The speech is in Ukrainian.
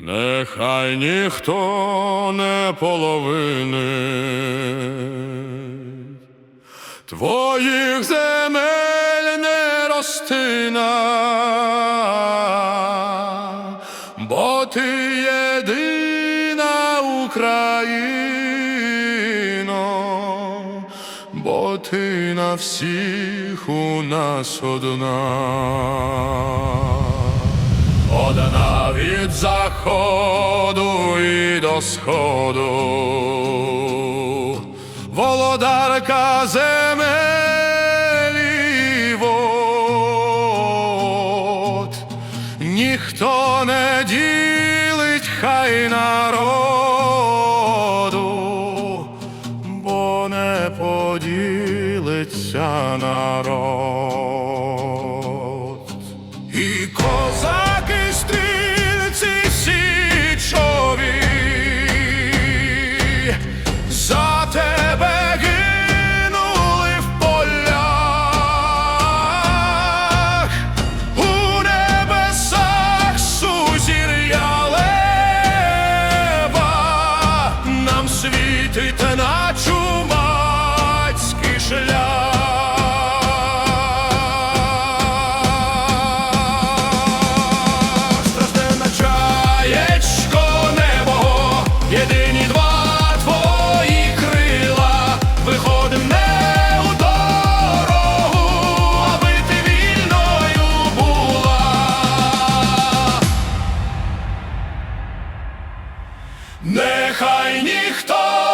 Нехай ніхто не половини твоїх земель не ростина, бо ти єдина Україно, бо ти на всіх у нас одна. Від заходу і до сходу, володарка земель і вод, ніхто не ділить хай народу, бо не поділиться народ. Нехай ніхто